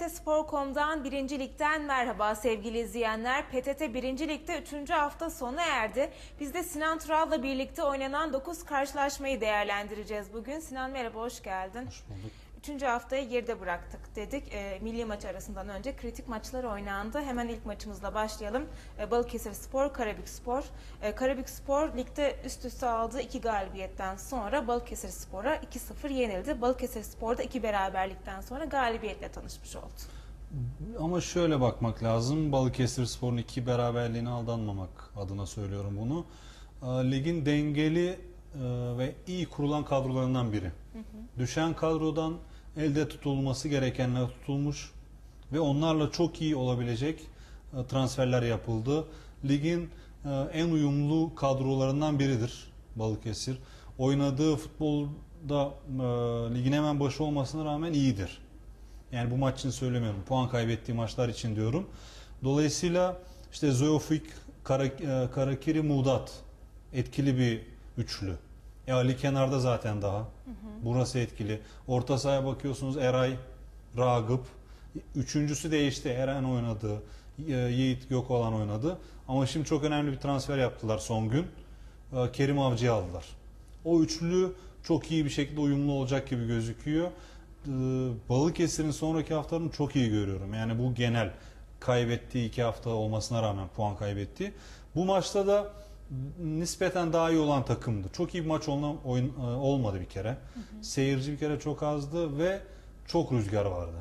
TRT Spor.com'dan 1. Lig'den merhaba sevgili izleyenler. PTT 1. Lig'de 3. hafta sona erdi. Biz de Sinan Tural'la birlikte oynanan 9 karşılaşmayı değerlendireceğiz bugün. Sinan merhaba, hoş geldin. Hoş bulduk. Üçüncü haftayı geride bıraktık dedik. E, milli maç arasından önce kritik maçlar oynandı. Hemen ilk maçımızla başlayalım. E, Balıkesir Spor, Karabük Spor. E, Karabük Spor ligde üst üste aldığı iki galibiyetten sonra Balıkesir Spor'a 2-0 yenildi. Balıkesir Spor da iki beraberlikten sonra galibiyetle tanışmış oldu. Ama şöyle bakmak lazım. Balıkesir Spor'un iki beraberliğine aldanmamak adına söylüyorum bunu. Ee, Ligin dengeli e, ve iyi kurulan kadrolarından biri. Düşen kadrodan elde tutulması gerekenler tutulmuş ve onlarla çok iyi olabilecek e, transferler yapıldı. Ligin e, en uyumlu kadrolarından biridir Balıkesir. Oynadığı futbolda e, ligin hemen başı olmasına rağmen iyidir. Yani bu maç için söylemiyorum. Puan kaybettiği maçlar için diyorum. Dolayısıyla işte e, Karakiri, Muğdat etkili bir üçlü. E Ali kenarda zaten daha. Burası etkili. Orta sahaya bakıyorsunuz Eray, Ragıp. Üçüncüsü değişti. Eren oynadı. Yiğit Gökoğlan oynadı. Ama şimdi çok önemli bir transfer yaptılar son gün. E, Kerim Avcı'yı aldılar. O üçlü çok iyi bir şekilde uyumlu olacak gibi gözüküyor. Ee, Balıkesir'in sonraki haftalarını çok iyi görüyorum. Yani bu genel kaybettiği iki hafta olmasına rağmen puan kaybetti. Bu maçta da nispeten daha iyi olan takımdı. Çok iyi bir maç olma- oyun, e, olmadı bir kere. Seyirci bir kere çok azdı ve çok rüzgar vardı.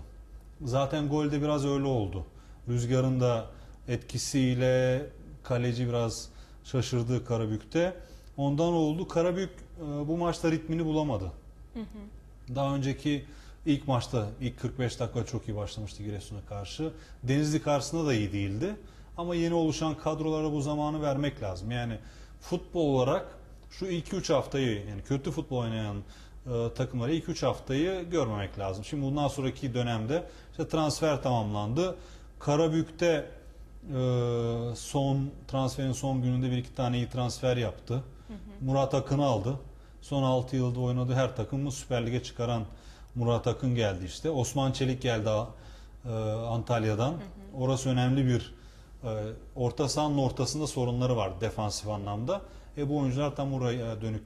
Zaten golde biraz öyle oldu. Rüzgarın da etkisiyle kaleci biraz şaşırdı Karabük'te. Ondan oldu. Karabük e, bu maçta ritmini bulamadı. Daha önceki ilk maçta ilk 45 dakika çok iyi başlamıştı Giresun'a karşı. Denizli karşısında da iyi değildi. Ama yeni oluşan kadrolara bu zamanı vermek lazım. Yani futbol olarak şu 2-3 haftayı yani kötü futbol oynayan e, takımları 2-3 haftayı görmemek lazım. Şimdi bundan sonraki dönemde işte transfer tamamlandı. Karabük'te e, son transferin son gününde bir iki tane iyi transfer yaptı. Murat Akın'ı aldı. Son 6 yılda oynadığı her takımı Süper Lig'e çıkaran Murat Akın geldi işte. Osman Çelik geldi e, Antalya'dan. Orası önemli bir orta sahanın ortasında sorunları var defansif anlamda. E bu oyuncular tam oraya dönük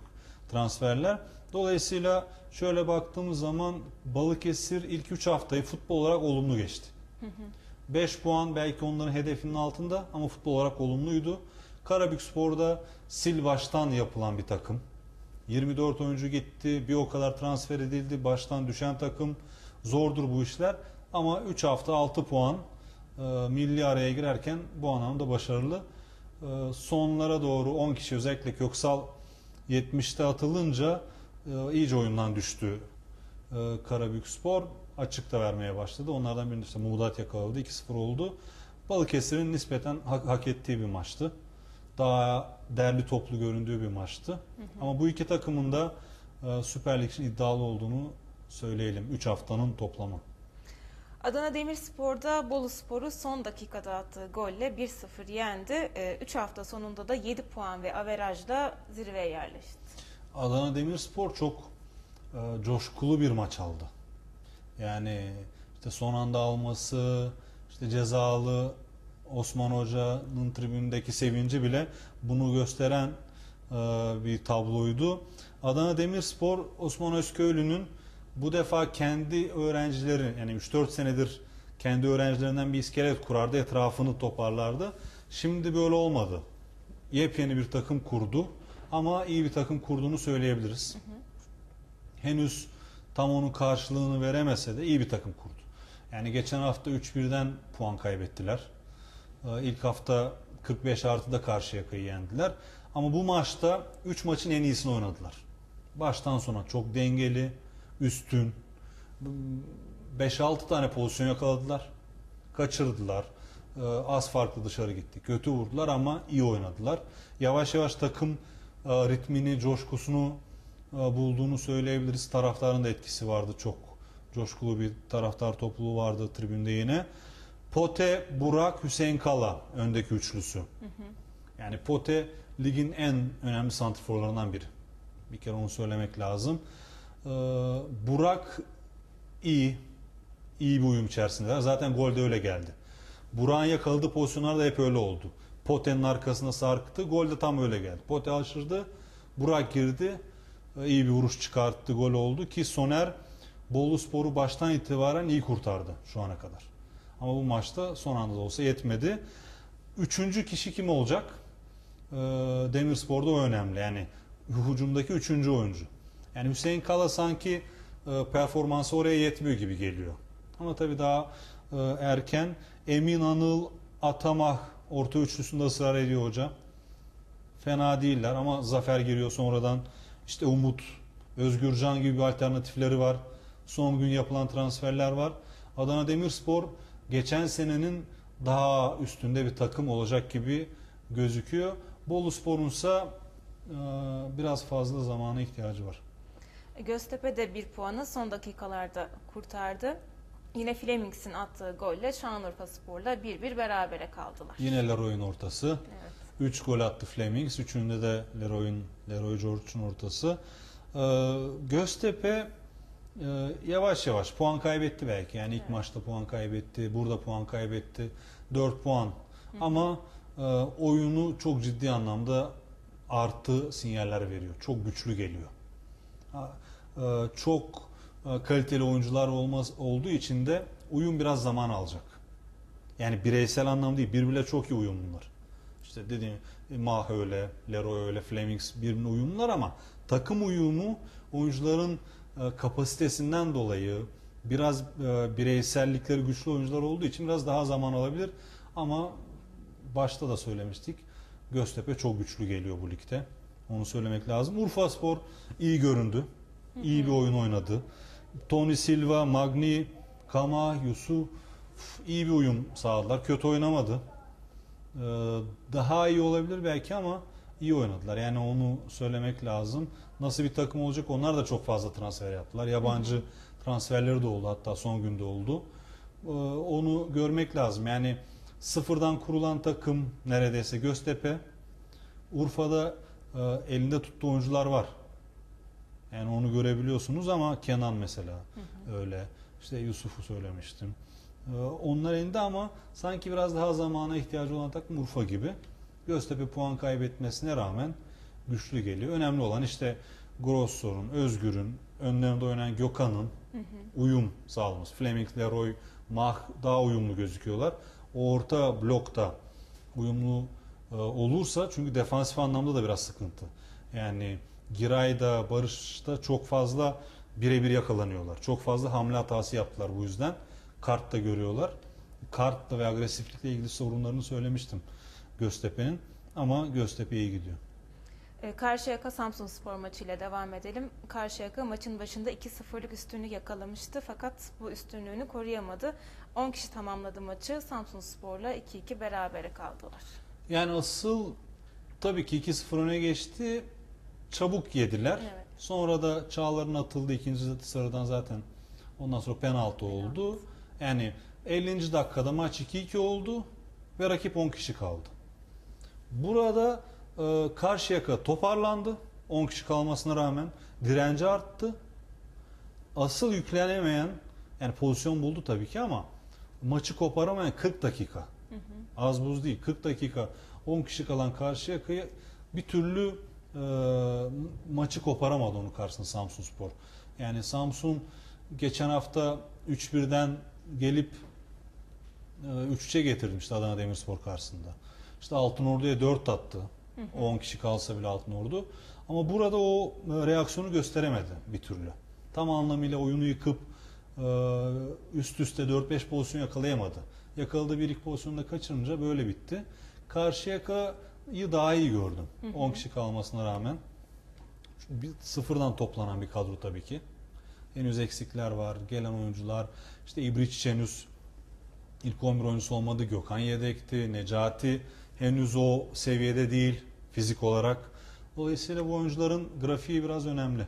transferler. Dolayısıyla şöyle baktığımız zaman Balıkesir ilk 3 haftayı futbol olarak olumlu geçti. 5 puan belki onların hedefinin altında ama futbol olarak olumluydu. Karabük Spor'da sil baştan yapılan bir takım. 24 oyuncu gitti, bir o kadar transfer edildi, baştan düşen takım. Zordur bu işler ama 3 hafta 6 puan milli araya girerken bu anlamda başarılı. E, sonlara doğru 10 kişi özellikle Köksal 70'te atılınca e, iyice oyundan düştü e, Karabük Spor. Açıkta vermeye başladı. Onlardan birinde işte Muğdat yakaladı. 2-0 oldu. Balıkesir'in nispeten hak, hak ettiği bir maçtı. Daha derli toplu göründüğü bir maçtı. Ama bu iki takımın da e, Süper Lig için iddialı olduğunu söyleyelim. 3 haftanın toplamı. Adana Demirspor'da Bolu Spor'u son dakikada attığı golle 1-0 yendi. 3 hafta sonunda da 7 puan ve averajla zirveye yerleşti. Adana Demirspor çok e, coşkulu bir maç aldı. Yani işte son anda alması, işte cezalı Osman Hoca'nın tribünündeki sevinci bile bunu gösteren e, bir tabloydu. Adana Demirspor Osman Özköylü'nün bu defa kendi öğrencileri yani 3-4 senedir kendi öğrencilerinden bir iskelet kurardı, etrafını toparlardı. Şimdi böyle olmadı. Yepyeni bir takım kurdu ama iyi bir takım kurduğunu söyleyebiliriz. Henüz tam onun karşılığını veremese de iyi bir takım kurdu. Yani geçen hafta 3-1'den puan kaybettiler. Ee, İlk hafta 45 artıda Karşıyaka'yı yendiler. Ama bu maçta 3 maçın en iyisini oynadılar. Baştan sona çok dengeli, üstün. 5-6 tane pozisyon yakaladılar. Kaçırdılar. Ee, Az farklı dışarı gitti. Kötü vurdular ama iyi oynadılar. Yavaş yavaş takım e, ritmini, coşkusunu e, bulduğunu söyleyebiliriz. Taraftarın da etkisi vardı çok. Coşkulu bir taraftar topluluğu vardı tribünde yine. Pote, Burak, Hüseyin Kala öndeki üçlüsü. Yani Pote ligin en önemli santrforlarından biri. Bir kere onu söylemek lazım. Ee, Burak iyi. iyi bir uyum içerisindeler. Zaten golde öyle geldi. Burak'ın yakaladığı pozisyonlar da hep öyle oldu. Pote'nin arkasına sarktı. Gol de tam öyle geldi. Pote aşırdı. Burak girdi. e, iyi bir vuruş çıkarttı. Gol oldu ki Soner Bolu Spor'u baştan itibaren iyi kurtardı şu ana kadar. Ama bu maçta son anda da olsa yetmedi. Üçüncü kişi kim olacak? Ee, Demirspor'da o önemli. Yani hücumdaki üçüncü oyuncu. Yani Hüseyin Kala sanki e, performansı oraya yetmiyor gibi geliyor. Ama tabii daha e, erken. Emin Anıl, Atamah orta üçlüsünde ısrar ediyor hoca. Fena değiller ama Zafer giriyor sonradan. İşte Umut, Özgürcan gibi bir alternatifleri var. Son gün yapılan transferler var. Adana Demirspor geçen senenin daha üstünde bir takım olacak gibi gözüküyor. Bolu Spor'un ise e, biraz fazla zamana ihtiyacı var. Göztepe de bir puanı son dakikalarda kurtardı. Yine Flemings'in attığı golle Şanlıurfa Spor'la 1-1 berabere kaldılar. Yine Leroy'un ortası. Evet. 3 gol attı Flemings. Üçünde de Leroy'un Leroy George'un ortası. Ee, Göztepe e, yavaş yavaş puan kaybetti belki. Yani ilk Evet. maçta puan kaybetti, burada puan kaybetti. 4 puan. Ama e, oyunu çok ciddi anlamda artı sinyaller veriyor. Çok güçlü geliyor. E, çok e, kaliteli oyuncular olmaz olduğu için de uyum biraz zaman alacak. Yani bireysel anlamda değil, birbirle çok iyi uyum. İşte dediğim Mah öyle, Leroy öyle, Flemings birbirine uyumlular ama takım uyumu oyuncuların e, kapasitesinden dolayı biraz bireysellikleri güçlü oyuncular olduğu için biraz daha zaman alabilir. Ama başta da söylemiştik. Göztepe çok güçlü geliyor bu ligde. Onu söylemek lazım. Urfa Spor iyi göründü. İyi bir oyun oynadı. Tony Silva, Magni, Kama, Yusuf iyi bir uyum sağladılar. Kötü oynamadı. Ee, Daha iyi olabilir belki ama iyi oynadılar. Yani onu söylemek lazım. Nasıl bir takım olacak? Onlar da çok fazla transfer yaptılar. Yabancı transferleri de oldu. Hatta son günde oldu. Ee, Onu görmek lazım. Yani sıfırdan kurulan takım neredeyse Göztepe. Urfa'da e, elinde tuttuğu oyuncular var. Yani onu görebiliyorsunuz ama Kenan mesela öyle. İşte Yusuf'u söylemiştim. Ee, Onlar elinde ama sanki biraz daha zamana ihtiyacı olan takım Urfa gibi. Göztepe puan kaybetmesine rağmen güçlü geliyor. Önemli olan işte Grossor'un, Özgür'ün, önlerinde oynayan Gökhan'ın uyum sağlaması. Fleming, Leroy, Mah daha uyumlu gözüküyorlar. O orta blokta uyumlu olursa çünkü defansif anlamda da biraz sıkıntı. Yani Giray'da, Barış'ta çok fazla birebir yakalanıyorlar. Çok fazla hamle hatası yaptılar bu yüzden. Kart da görüyorlar. Kartla ve agresiflikle ilgili sorunlarını söylemiştim Göztepe'nin. Ama Göztepe iyi gidiyor. E, Karşıyaka Samsun Spor maçıyla devam edelim. Karşıyaka maçın başında 2-0'lık üstünlük yakalamıştı fakat bu üstünlüğünü koruyamadı. 10 kişi tamamladı maçı. Samsun Spor'la 2-2 berabere kaldılar. Yani asıl tabii ki 2-0 öne geçti. Çabuk yediler. Evet. Sonra da Çağlar'ın atıldı ikinci sarıdan zaten. Ondan sonra penaltı oldu. Yani 50. dakikada maç 2-2 oldu ve rakip 10 kişi kaldı. Burada e, Karşıyaka toparlandı. 10 kişi kalmasına rağmen direnci arttı. Asıl yüklenemeyen yani pozisyon buldu tabii ki ama maçı koparamayan 40 dakika. Az buz değil. 40 dakika 10 kişi kalan Karşıyaka'yı bir türlü e, maçı koparamadı onun karşısında Samsun Spor. Yani Samsun geçen hafta 3-1'den gelip e, 3-3'e getirmişti Adana Demirspor karşısında. İşte Altınordu'ya 4 attı. 10 kişi kalsa bile Altınordu. Ama burada o e, reaksiyonu gösteremedi bir türlü. Tam anlamıyla oyunu yıkıp e, üst üste 4-5 pozisyon yakalayamadı. Yakaladığı bir iki pozisyonu da kaçırınca böyle bitti. Karşıyaka'yı daha iyi gördüm. 10 kişi kalmasına rağmen. Bir, sıfırdan toplanan bir kadro tabii ki. Henüz eksikler var. Gelen oyuncular işte İbriç henüz ilk 11 oyuncusu olmadı. Gökhan yedekti. Necati henüz o seviyede değil fizik olarak. Dolayısıyla bu oyuncuların grafiği biraz önemli.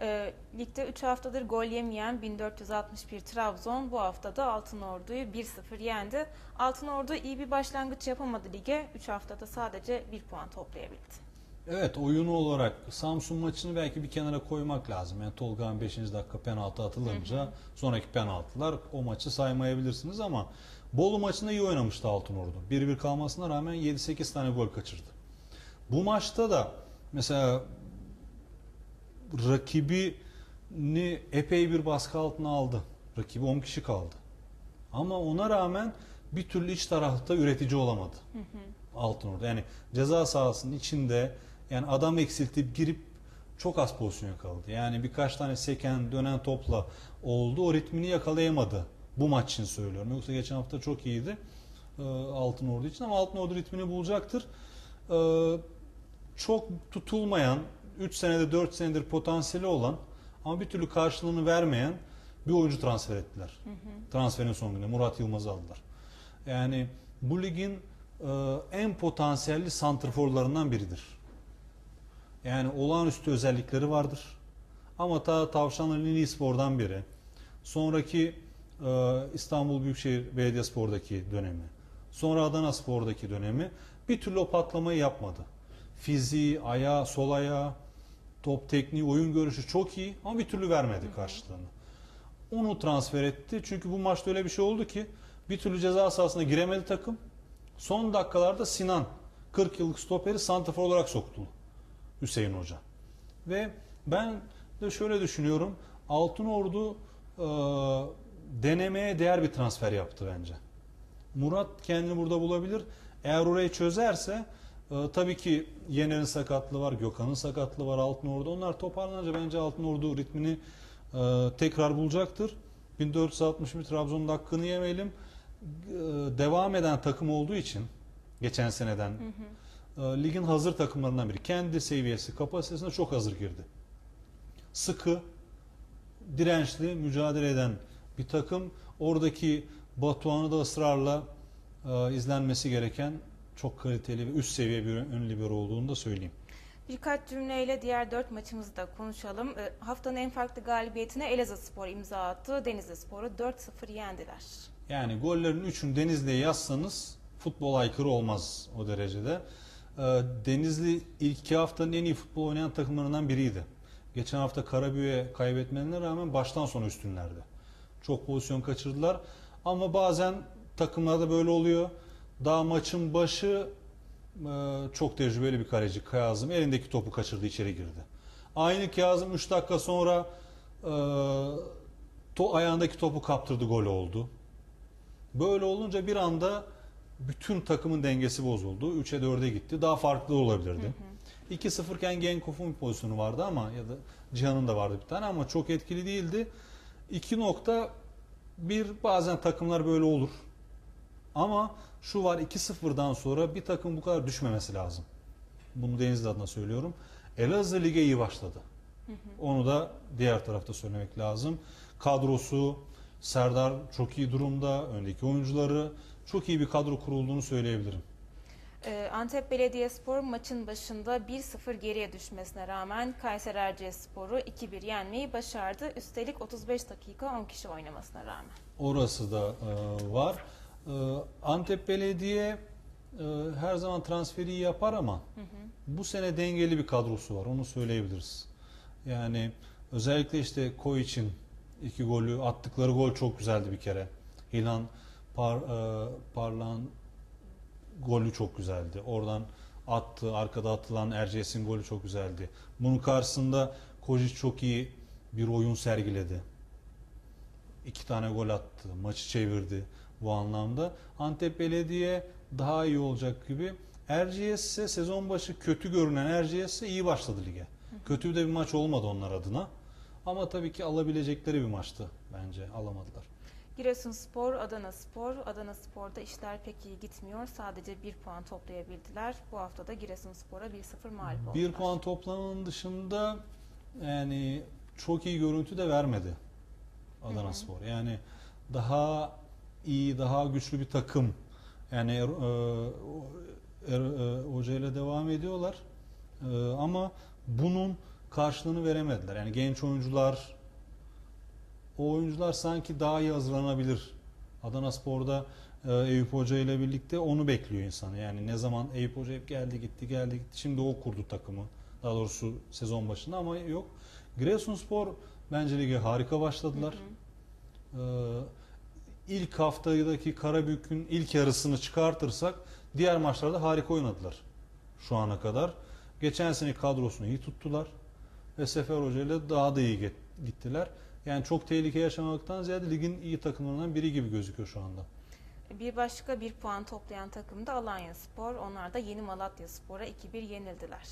E, ligde 3 haftadır gol yemeyen 1461 Trabzon bu hafta da Altınordu'yu 1-0 yendi. Altınordu iyi bir başlangıç yapamadı lige. 3 haftada sadece 1 puan toplayabildi. Evet oyunu olarak Samsun maçını belki bir kenara koymak lazım. Yani Tolga'nın 5. dakika penaltı atılınca sonraki penaltılar o maçı saymayabilirsiniz ama Bolu maçında iyi oynamıştı Altınordu. 1-1 kalmasına rağmen 7-8 tane gol kaçırdı. Bu maçta da mesela rakibini epey bir baskı altına aldı. Rakibi 10 kişi kaldı. Ama ona rağmen bir türlü iç tarafta üretici olamadı. Altınordu. Yani ceza sahasının içinde yani adam eksiltip girip çok az pozisyon yakaladı. Yani birkaç tane seken dönen topla oldu. O ritmini yakalayamadı. Bu maç için söylüyorum. Yoksa geçen hafta çok iyiydi. E, Altınordu için ama Altınordu ritmini bulacaktır. E, çok tutulmayan 3 senede 4 senedir potansiyeli olan ama bir türlü karşılığını vermeyen bir oyuncu transfer ettiler. Transferin son günü Murat Yılmaz'ı aldılar. Yani bu ligin e, en potansiyelli santrforlarından biridir. Yani olağanüstü özellikleri vardır. Ama ta Tavşanlı Lili Spor'dan biri. Sonraki e, İstanbul Büyükşehir Belediyespor'daki dönemi. Sonra Adana Spor'daki dönemi bir türlü o patlamayı yapmadı. Fiziği, ayağı, sol ayağı, top tekniği, oyun görüşü çok iyi ama bir türlü vermedi karşılığını. Onu transfer etti. Çünkü bu maçta öyle bir şey oldu ki bir türlü ceza sahasına giremedi takım. Son dakikalarda Sinan 40 yıllık stoperi santrafor olarak soktu Hüseyin Hoca. Ve ben de şöyle düşünüyorum. Altınordu e, denemeye değer bir transfer yaptı bence. Murat kendini burada bulabilir. Eğer orayı çözerse e, tabii ki Yener'in sakatlığı var, Gökhan'ın sakatlığı var Altınordu. Onlar toparlanınca bence Altınordu ritmini e, tekrar bulacaktır. 1461 Trabzon'un hakkını yemeyelim. E, devam eden takım olduğu için geçen seneden e, ligin hazır takımlarından biri. Kendi seviyesi, kapasitesine çok hazır girdi. Sıkı, dirençli, mücadele eden bir takım. Oradaki Batuhan'ı da ısrarla e, izlenmesi gereken çok kaliteli ve üst seviye bir ön libero olduğunu da söyleyeyim. Birkaç cümleyle diğer dört maçımızı da konuşalım. E, haftanın en farklı galibiyetine Elazığ Spor imza attı. Denizli Spor'u 4-0 yendiler. Yani gollerin üçünü Denizli'ye yazsanız futbol aykırı olmaz o derecede. Ee, Denizli ilk iki haftanın en iyi futbol oynayan takımlarından biriydi. Geçen hafta Karabük'e kaybetmelerine rağmen baştan sona üstünlerdi. Çok pozisyon kaçırdılar. Ama bazen takımlarda böyle oluyor. Daha maçın başı e, çok tecrübeli bir kaleci Kazım elindeki topu kaçırdı içeri girdi. Aynı Kazım 3 dakika sonra e, to, ayağındaki topu kaptırdı gol oldu. Böyle olunca bir anda bütün takımın dengesi bozuldu. 3'e 4'e gitti. Daha farklı olabilirdi. 2-0 iken Genkoff'un bir pozisyonu vardı ama ya da Cihan'ın da vardı bir tane ama çok etkili değildi. 2 nokta bir bazen takımlar böyle olur. Ama şu var 2-0'dan sonra bir takım bu kadar düşmemesi lazım. Bunu Denizli adına söylüyorum. Elazığ lige iyi başladı. Onu da diğer tarafta söylemek lazım. Kadrosu Serdar çok iyi durumda. Öndeki oyuncuları çok iyi bir kadro kurulduğunu söyleyebilirim. E, Antep Belediyespor maçın başında 1-0 geriye düşmesine rağmen Kayseri Erciyesspor'u 2-1 yenmeyi başardı. Üstelik 35 dakika 10 kişi oynamasına rağmen. Orası da e, var. E, Antep Belediye e, her zaman transferi yapar ama bu sene dengeli bir kadrosu var. Onu söyleyebiliriz. Yani özellikle işte Koiç'in iki golü attıkları gol çok güzeldi bir kere. İlhan Par, e, Parlan golü çok güzeldi. Oradan attı, arkada atılan Erciyes'in golü çok güzeldi. Bunun karşısında Kojic çok iyi bir oyun sergiledi. İki tane gol attı, maçı çevirdi bu anlamda. Antep Belediye daha iyi olacak gibi. Erciyes ise sezon başı kötü görünen Erciyes ise iyi başladı lige. Kötü de bir maç olmadı onlar adına. Ama tabii ki alabilecekleri bir maçtı bence. Alamadılar. Giresunspor, Adana Spor. Adana Spor'da işler pek iyi gitmiyor. Sadece bir puan toplayabildiler. Bu hafta da Giresunspor'a 1-0 mağlup oldular. Bir puan toplamanın dışında yani çok iyi görüntü de vermedi Adana Spor. Yani daha iyi, daha güçlü bir takım. Yani e, er, e, Hoca ile devam ediyorlar. E, ama bunun karşılığını veremediler. Yani genç oyuncular o oyuncular sanki daha iyi hazırlanabilir Adana Spor'da e, Eyüp Hoca ile birlikte onu bekliyor insan. Yani ne zaman Eyüp Hoca hep geldi gitti geldi gitti. Şimdi o kurdu takımı. Daha doğrusu sezon başında ama yok. Giresunspor bence lige harika başladılar. Ee, ilk haftadaki Karabük'ün ilk yarısını çıkartırsak diğer maçlarda harika oynadılar şu ana kadar. Geçen sene kadrosunu iyi tuttular ve Sefer Hoca ile daha da iyi gittiler. Yani çok tehlike yaşamaktan ziyade ligin iyi takımlarından biri gibi gözüküyor şu anda. Bir başka bir puan toplayan takım da Alanya Spor. Onlar da Yeni Malatya Spor'a 2-1 yenildiler.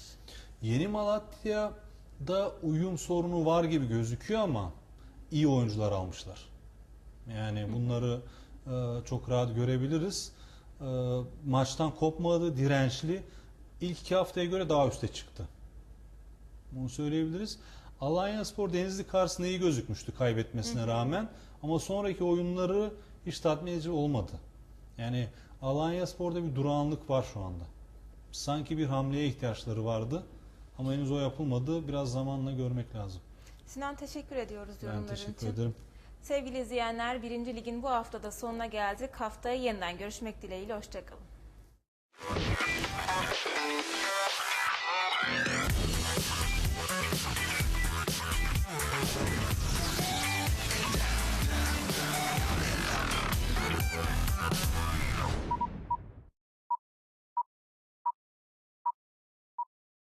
Yeni Malatya'da uyum sorunu var gibi gözüküyor ama iyi oyuncular almışlar. Yani bunları e, çok rahat görebiliriz. E, maçtan kopmadı, dirençli. İlk iki haftaya göre daha üste çıktı. Bunu söyleyebiliriz. Alanya Spor Denizli karşısında iyi gözükmüştü kaybetmesine rağmen. Ama sonraki oyunları hiç tatmin edici olmadı. Yani Alanya Spor'da bir durağanlık var şu anda. Sanki bir hamleye ihtiyaçları vardı. Ama henüz o yapılmadı. Biraz zamanla görmek lazım. Sinan teşekkür ediyoruz Ben yorumların teşekkür için. ederim. Sevgili izleyenler 1. Ligin bu haftada sonuna geldik. Haftaya yeniden görüşmek dileğiyle. Hoşçakalın.